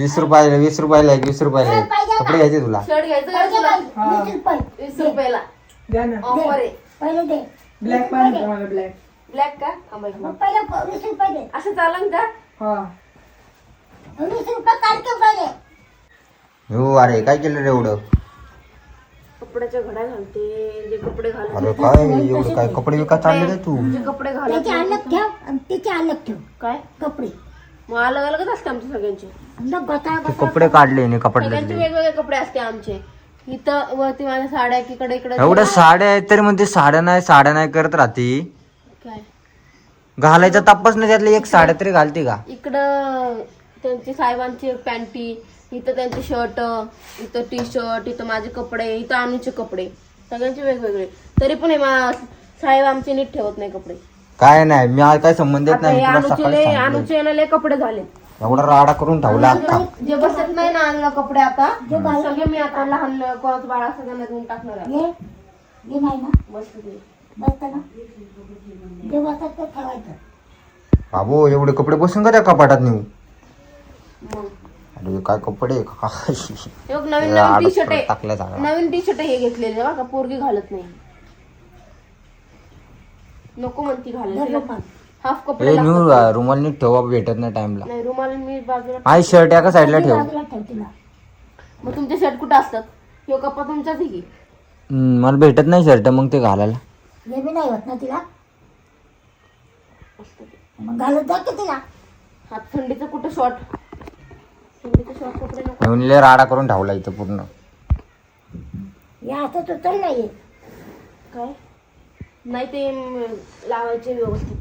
वीस रुपयाला वीस रुपयाला एक वीस रुपयाला एक. कपडे घ्यायचे तुला. शर्ट घ्यायचं का तुला. वीस रुपये वीस रुपयाला. द्या ना. ऑफर आहे. पहिले दे. ब्लॅक पाहिजे मला ब्लॅक ब्लॅक का? हा मग असं चालन का? हा. हो अरे काय केलं रे एवढं? कपड्याच्या घड्या घालते जे कपडे घालते. अरे काय एवढं काय? कपडे विका चालले काय तू. जे कपडे घालत. त्याचे अलग ठेव आणि त्याचे अलग ठेव. काय? कपडे. मग अलग अलगच असते आमचे सगळ्यांचे. ते कपडे काढले कपड्यातले वेगवेगळे कपडे असते आमचे. इथं वरती माझ्या साड्या इकडे इकडे. एवढ्या साड्या आहेत तरी म्हणते साड्या नाही साड्या नाही करत राहते. काय? घालायचा तपास नाही त्यातली एक साड्या तरी घालते का? इकडं त्यांची साहेबांची पॅन्टी इथं त्यांचे शर्ट इथं टी शर्ट इथं माझे कपडे इथं अनुचे कपडे. सगळ्यांचे वेगवेगळे. तरी पण हे मा- साहेब आमचे नीट ठेवत नाही कपडे. काय नाही मी आज काय संबंध येत आता नाही हे मी तुला अनुचे सकाळी लय- सांगितलं अनुचे लय कपडे झाले एवढा राडा करून ठेवला अख्खा. जे बसत नाही ना अनुला कपडे आता सगळे मी आता लहान कोणाचं बाळा सगळ्यांना देऊन टाकणार आहे. ये ये नाही ना. मस्त ते. बसत ना. जे बसत ते ठेवायचं. बाबू एवढे कपडे बसून का त्या कपाटात नेऊ? मग. अरे काय कपडे? काय हे नवीन नवीन टी शर्ट आहे. टाकल्या जागा. नवीन टी शर्ट हे घेतलेले बघा पोरगी घालत नाही. नको म्हणती घालायला. हाफ कपडे ए लागतात. न्यू रुमाल नीट ठेवा भेटत नाही टाइमला नाही रुमाल मी बाजूला आई शर्ट एका साईडला ठेव. बाजूला ठेव तिला. मग तुमचे शर्ट कुठे असतात? ह्यो कप्पा तुमचाच आहे की? हम्म, मला भेटत नाही शर्ट मग ते घालायला. हे बी नाही होत ना तिला. मग घालत जा की तिला. हात थंडीचं कुठं शॉर्ट थंडीचं शॉर्ट कपडे नको. राडा करून ठेवला इथं पूर्ण. या असं तर चल नाही काय? नाही ते म, लावायचे व्यवस्थित.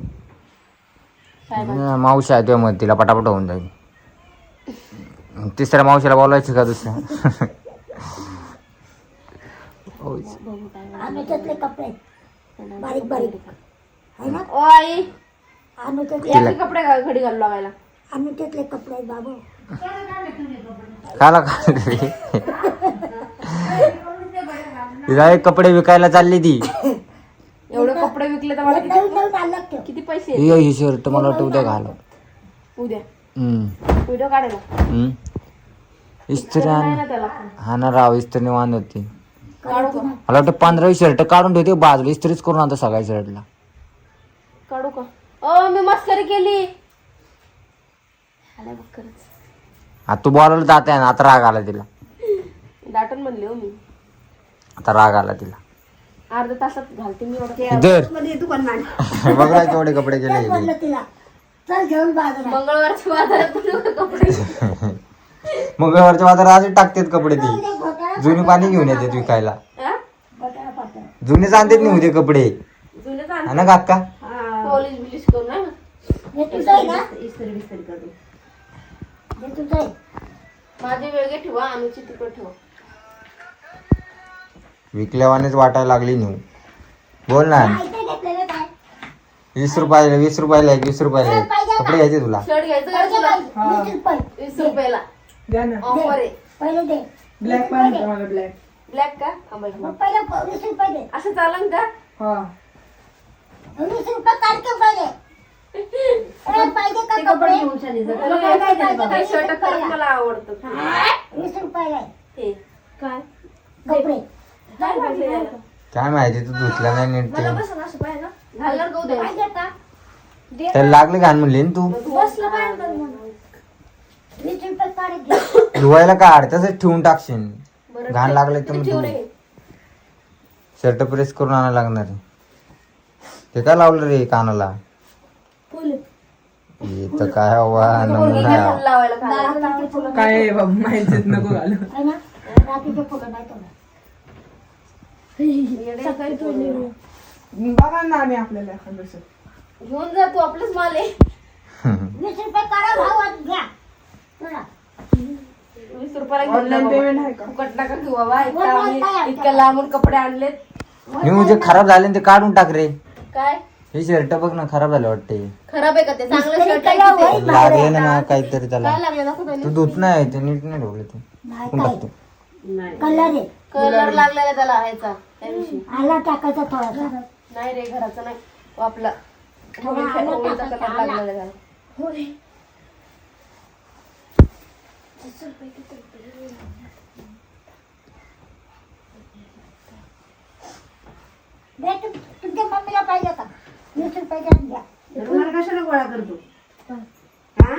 मावशी आहे मध्ये तिला पटापट होऊन जाईल. तिसऱ्या मावशीला बोलायची का दुसऱ्या? कपडे. घडी घालू लावायला आम्ही त्यातले कपडे बाबू. एक कपडे विकायला चालली ती. एवढे कपडे विकले तर मला ठेव. किती पैसे आहेत? हे ही शर्ट मला वाटतं उद्या घाल. उद्या. व्हिडिओ काढायला. इस्त्री नाही आण ना त्याला हा ना राव इस्त्री वांद होती काढू का? मला वाटतं पंधरावी शर्ट काढून ठेवते बाजूला इस्त्रीच करून आता सगळ्या शर्टला काढू का? मी मस्करी केली. आला बघ खरंच. आता तू बोलायला जाते ना आता राग आला तिला. दाटण म्हणले हो मी. आता राग आला तिला. अर्ध्या तासात घालते मी मध्ये नाही बघ केवढे कपडे गेले म्हणलं तिला चल घेऊन मंगळवारच्या बाजारात कपडे मंगळवारच्या बाजारात आजच टाकतात कपडे ती. जुनी पाणी घेऊन येतात विकायला. हा? घोटाळा पातळ. जुनेच आणतात नाही उद्या कपडे. जुने हा ना काका? पॉलिश बिलिश करून ना. हे तुझं आहे ना? इस्त्री बिस्त्री करून हे तुझं आहे. माझे वेगळे ठेवा अनुची तिकडे ठेवा. विकल्यावानेच वाटायला लागली नेऊ बोल ना. वीस रुपयाला वीस रुपयाला एक वीस रुपयाला एक. कपडे घ्यायचे तुला. शर्ट घ्यायचं का तुला. वीस रुपये वीस रुपयाला. द्या ना. ऑफर आहे. पहिले दे. ब्लॅक पाहिजे मला ब्लॅक ब्लॅक का. मग असं चालन का? हा. ते कपडे घेऊन. तुला काय काय पाहिजे पाहिजे? ते शर्ट खरंच मला आवडतं. वीस रुपयाला आहे. हे. काय? कपडे? काय माहिती तू धुतला नाही नीट ते. घालणार पाहिजे त्याला लागले घाण म्हणली ना तू. काढत घे. धुवायला काढ तसंच ठेवून टाकशील. घाण लागले तर मग. शर्ट प्रेस करून आणायला लागणार आहे. ते काय लावलं रे कानाला? फुल. इथं काय हवा नमुना. काय आहे. लावायला काय बाबा? माहितीच नको घालू. आहे ना फुलं नाही. सकाळी बघा ना आम्ही आपल्याला एखादं. घेऊन जा तू आपलंच माल आहे. वीस रुपये काढा भाव आणि घ्या. चला. वीस रुपयाला घेऊन जा ऑनलाईन बाबा. पेमेंट आहे का? फुकट नका घेऊ बाबा. इतकं वर वर आम्ही काय आहे? इतक्या लांबून कपडे आणलेत. मी जे खराब झाले ना ते काढून टाक रे. काय? हे शर्ट बघ ना खराब झालं वाटते. खराब आहे का ते? चांगलं शर्ट केलं आहे होय. की ते? लागले ना काहीतरी त्याला. काय लागलं? दाखव त्याने तू धुत नाही ते नीट नाही ठेवले ते. नाही कोण काय? टाकतो कलर आहे. कलर लागलेला त्याला ह्याचा त्या दिवशी. आला टाकायचा थोडासा. नाही रे घराचा नाही तो आपला. थोडा आला होळीचा टाकायचा, कलर आला. लागलेला त्याला. होय. दे तू- तुमच्या मम्मीला पाहिजे का वीस रुपये द्या द्या. तुम्हाला कशाला गोळा करतो? हा.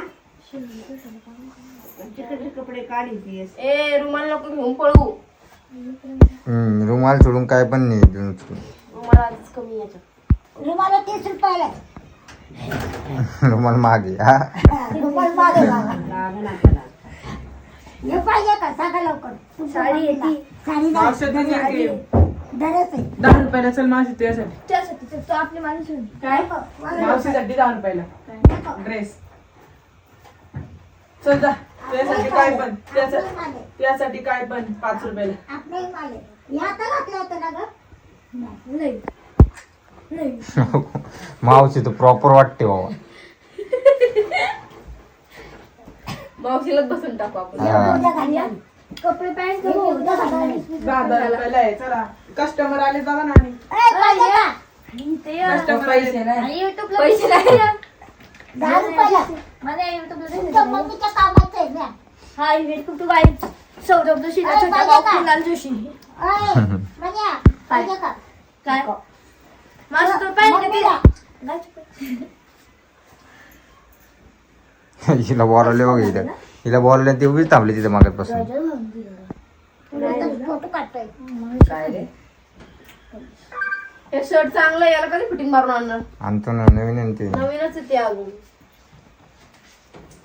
कपडे काढीस ए रुमाल नको घेऊन पळू. हम्म, रुमाल सोडून काय पण नाही उचलून. आधीच कमी आहे याच्यात. रुमाला तीस रुपयाला. रुमाल मागे हा? रुमाल मागे बाबा. लागेल आपल्याला हे पाहिजे का सांगा लवकर. तुमच्या साडी नाही. नाही आहे. आहे. दहा रुपयाला चल मावशी तुझ्यासाठी त्यासाठी तर तो आपली माणूस होईल. काय? मावशीसाठी दहा रुपयाला. नको. ड्रेस. चल जा. त्यासाठी काय पण? त्यासाठी काय पण? पाच रुपयाला. हे नाही नाही मावशी तर प्रॉपर वाटते बाबा. मावशीलाच बसून टाकू आपण. हा. कपडे पॅन्ट हे उद्या घालूया. दहा दहा रुपयाला आहे. चला. कस्टमर आले बघा ना आणि ए, पाहिजे का? ते कस्टमर आले. आणि युट्यूबला पैसे नाही. दहा रुपयाला. मला युट्यूबला मम्मीच्या आहे ना. हा YouTube to guide Saurabh Joshi छोटा पाहिजे भाऊ? कुणाल जोशी पाहिजे का? काय? माझं तो मम्मीला. हिला बोलावले बघ इथं. हिला बोलावले ते उभीच थांबली तिथे मागतपासून तुला तर फोटो काढतोय. हे शर्ट चांगलं याला कधी फिटिंग मारून आणणार? आणतो ना नवीन आहे ना ते. नवीनच आहे ते अजून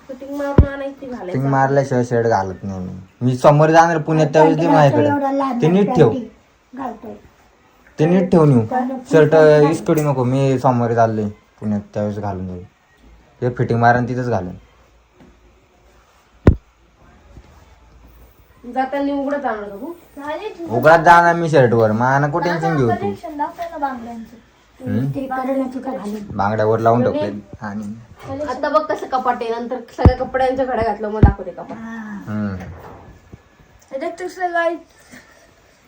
फिटिंग मारून आणायची टिंग घालायचं. मारल्याशिवाय शर्ट घालत नाही मी मी सोमवारी जाणार पुण्यात त्यावेळेस दे माझ्याकडे. ते नीट ठेव. घालतोय. ते नीट ठेवून येऊ. शर्ट इसकडे नको. मी सोमवारी चालले पुण्यात त्यावेळेस घालून जाईल. ते फिटिंग मारण तिथंच घालेन. जाताना उघडत आणणार का तू उघडात जाणार मी शर्टवर. मा नको टेन्शन घेऊ तू? कलेक्शन दाखव ना बांगड्यांचं. बांगड्यावर लावून ठेवले आणि आता बघ कसं कपाट आहे. नंतर सगळ्या कपड्यांच्या घड्या घातलं मग दाखवते कपाट.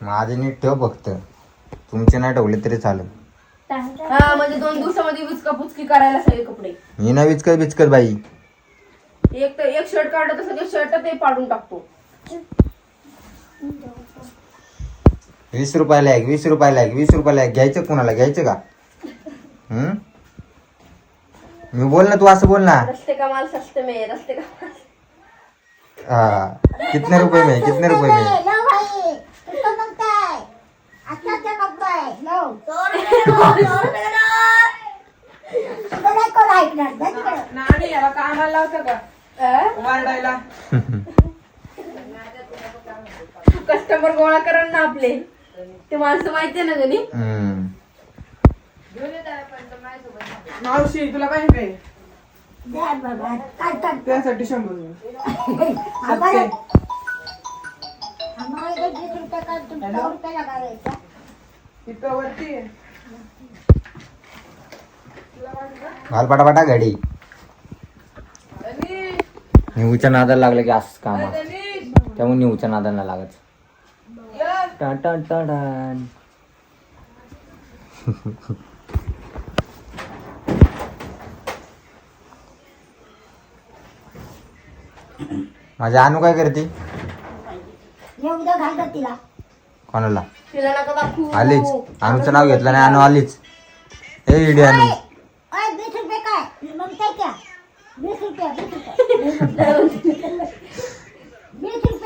माझे नीट ठेव फक्त. तुमचे नाही ठेवले तरी चालेल. हा म्हणजे दोन दिवसामध्ये विचका पुचकी करायला सगळे कपडे. मी नाही विचकत बिचकत बाई. एक तर एक शर्ट काढलं तर सगळे शर्ट ते पाडून टाकतो. वीस रुपयाला एक वीस रुपयाला एक वीस रुपयाला एक. घ्यायचं कोणाला? घ्यायचं का? मी बोल ना तू असं बोल ना. रस्ते का माल सस्ते में है, रस्ते का माल हा कितने रुपये में कितने रुपये में? ए, लव भाई तुझं मग काय आत्ताचा कपडा आहे लव तुझं नाही कोण ऐकणार जा तिकडं. नाणी याला कामाला लावतं का? वारडायला. कस्टमर गोळा करा ना आपले. ते माणसं माहिती आहे ना गणी हम्म. मावशी तुला पाहिजे काय? त्यासाठी शंभर रुपये. इथे वरती आहे. घाल पटापटा घडी. आणि निवच्या नादाला लागलं की असंच काम असतं. त्यामुळे निवच्या नादाला लागत. या. टान टान टान. माझी आणू काय करते? हे उद्या घालतात तिला. कोणाला? तिला नका दाखवू आलीच. अनुचं नाव घेतलं नाही अनु आलीच. ए इडी अनु. ओय, ओय, वीस रुपये काय? मग काय क्या? वीस रुपया वीस रुपया वीस रुपया.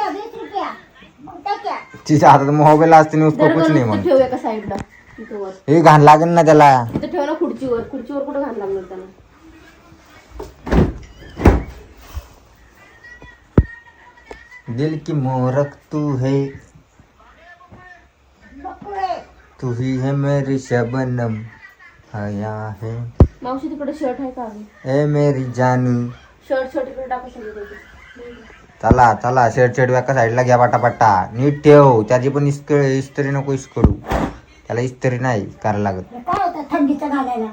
वीस रुपया मग काय क्या? तिच्या हातात मोबाईल असते न्यूज जर कुछ नाही एका साईडला वर. हे घाण लागेल ना त्याला. ठेव ना खुर्चीवर. खुर्चीवर कुठं घाण लागणार त्याला? दिल की मोरक तू है। तू ही है मेरी शबनम। हया है। मावशी तिकडे शर्ट आहे का अजून ए मेरी जानू। शर्ट शर्ट इकडे टाकू त्याचे. चला चला शर्ट शर्ट एका साईडला घ्या पाटा पाटा नीट ठेव. त्याची पण इस्क इस्त्री नको इस्करू. त्याला इस्त्री नाही करायला लागत. काय होतं? थंडीचं घालायला.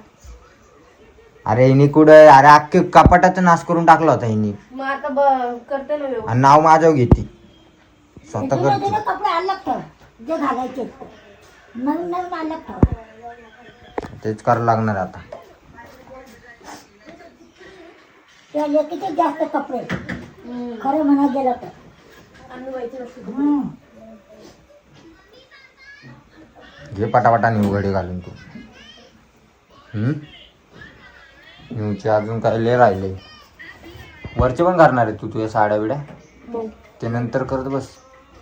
अरे हिनी कुठं अरे अख्खे कपाटाचा नाश करून टाकला होता हिनी. मग आता ब- करते ना व्यवस्थित. आणि नाव माझ्यावर घेते स्वतः करते. तिने कपडे अलग ठेव जे घालायचे. नवीन नवीन अलग ठेव तेच करावं लागणार आता. त्या लेकीचे जास्त कपडे. खरं म्हणा गेलं तर. आणि व्हायचं नसतं हम्म. घे पटापटा निव घडी घालून तू. हम्म? निवचे अजून काय लय राहिले. वरचे पण करणार आहे तू तुझ्या साड्या बिड्या. मग ते नंतर करत बस.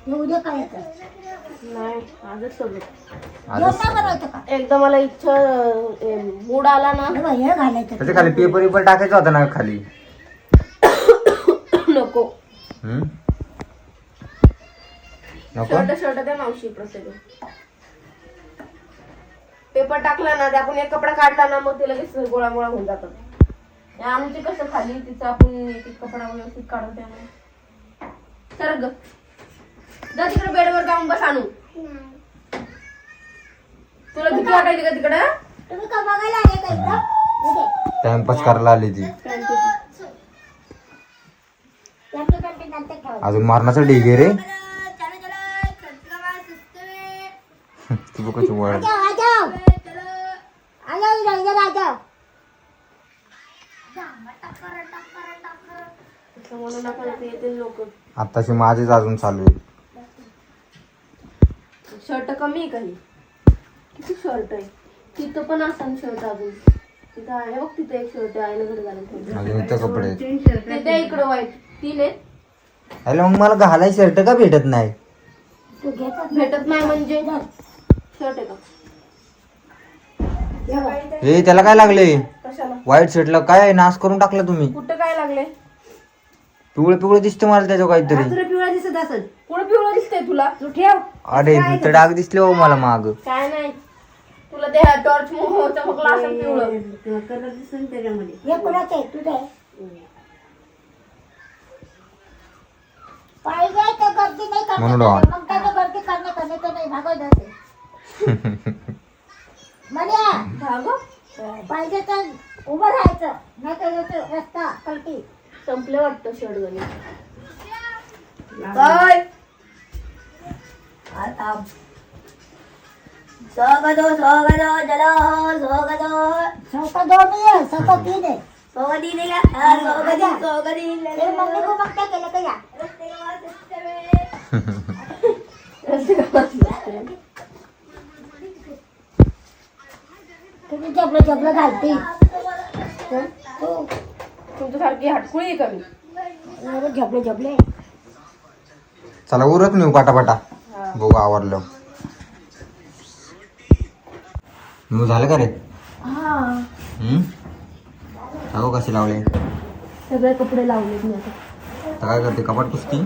हे उद्या करायचं नाही आजच सगळं आजच जेवता बनवायचं का? एकदा मला इच्छा मूड आला ना. हे बघ, हे घालायचं त्याच्याखाली पेपर पेपर टाकायचा होता ना खाली. नको. हम्म? नको? शर्ट शर्ट द्या मावशी प्रत्येक पेपर टाकला ना ते आपण एक कपडा काढला ना मग ते लगेच गोळा गोळा होऊन जातात. आमची कसं खाली तिचा आपण एक एक कपडा व्यवस्थित काढून त्यामुळे. सर ग. जा तिकडे बेडवर जाऊन बस आणू. तुला भीती वाटायची का तिकडे? तुम्ही का बघायला आले का इथं? उद्या टाइमपास करायला आली ती. अजून मारण्याचं ढिगे रे. तू कशी वळ म्हणून येतील लोक आताशी माझेच अजून चालू आहे. शर्ट कमी आहे काही किती शर्ट आहे? तिथं पण असं शर्ट अजून. तिथं आहे बघ तिथं एक शर्ट आहे ना घरी घालून ठेवलं. अजून इथं कपडे आहेत. तिथे इकडं वाईट. तीन आहेत. अरे मग मला घालाय शर्ट का भेटत नाही? तू भेटत नाही म्हणजे? शर्ट आहे का? हे. त्याला काय लागले? कशाला? व्हाईट शर्टला काय नाश करून टाकला तुम्ही. कुठं काय लागले? पिवळं पिवळं दिसतं मला त्याच्यावर काहीतरी. पिवळा दिसत असेल. कुठं पिवळं दिसतंय तुला? तू ठेव. अरे इथं डाग दिसले हो मला माग. काय नाही. तुला ते टॉर्च चमकला असं पिवळं. कलर दिसून त्याच्यामध्ये. हे कुणाचं आहे? तुझं आहे? पाहिजे तर गर्दी नाही म्हणून करणे डॉन. मग त्याचं गर्दी करणे करणे तर नाही भागवत जाते. म्हण्या धागं पाहिजे तर उभं राहायचं नाही तर रस्ता कळती संपले वाटतं शर्ट गणी चौका दोन आहे चौका तीन आहे हे मम्मी को? मग काय केलं का या? तुम्ही जबलं जबलं घालते. हं? तू तुमच्यासारखी हटकुळी आहे का मी? एवढं झबले झबले चला उरत नेऊ पाटापाटा. बघू आवरलं. मग झालं का रे? हम्म अगो कसे लावले? सगळे कपडे लावलेत मी आता. आता काय करते? कपाट पुसती?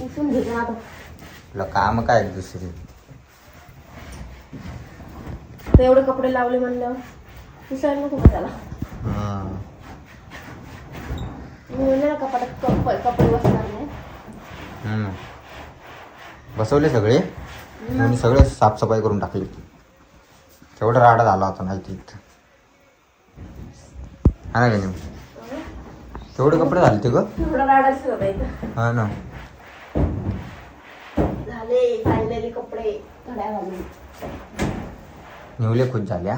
घेते आता. तुला काम काय दुसरी तर एवढे कपडे लावले म्हणल्यावर विसरायला नको त्याला. मी म्हणले ना कपाटात कप कपडे बसणार नाही. बसवले सगळे? आणि सगळे साफसफाई करून टाकली तेवढा राडा झाला होता नाही तिथं. हा ना का नाही तेवढे कपडे झाले ते ग? थोडा राडाच होता इथं. हा ना. झाले राहिलेले कपडे घड्या घालून निवले खुश झाल्या.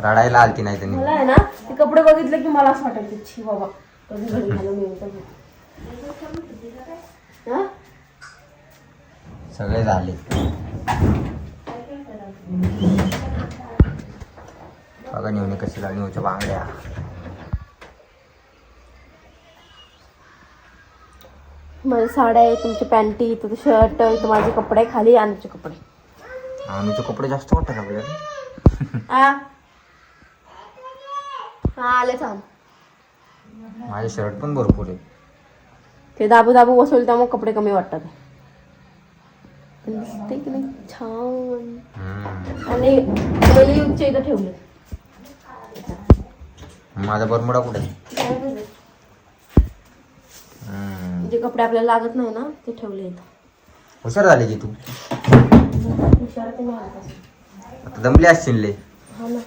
रडायला आलती नाही तर मला आहे ना ते कपडे बघितले की मला असं वाटायचं छी बाबा कधी घरी घालून येऊ सगळे झाले. बघा निवणे कशी लागली निवच्या बांगड्या. माझ्या साड्या आहे तुमची पॅन्टी इथं शर्ट इथं माझे कपडे खाली आणचे कपडे. अनुचे कपडे जास्त वाटतात आपल्याला. आ? हा आले थांब. माझे शर्ट पण भरपूर आहे ते दाबू दाबू बसवले त्यामुळे कपडे कमी वाटतात. पण दिसते की नाही? छान. हम्म. आणि डेली यूजचे इथं ठेवले माझा बरमुडा कुठे आहे? जे कपडे आपल्याला लागत नाही ना ते ठेवले इथं. हुशार झाली की तू. हुशार आहात. आता दमली असशील लय. हो ना.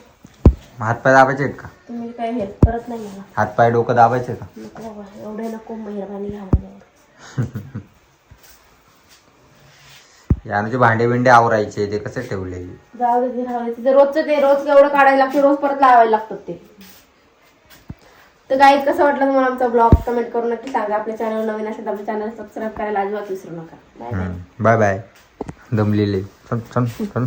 मग हातपाय दाबायचे आहेत का? तुम्ही काय हेल्प करत नाही मला. हातपाय डोकं दाबायचे का? नको बाबा एवढे नको मेहरबानी घ्या माझ्यावर यानुचे भांडे बिंडे आवरायचे ते कसे ठेवले? जाऊ दे ते राहू दे. तिचं रोजचं ते रोज एवढं काढायला लागते रोज परत लावायला लागतात ते. तर गाईज कसं वाटलं तुम्हाला आमचा ब्लॉग कमेंट करून नक्की सांगा. आपल्या चॅनल नवीन असेल तर आपल्या चॅनल सबस्क्राईब करायला अजिबात विसरू नका. बाय बाय बाय बाय दमलेले. चल चल चल.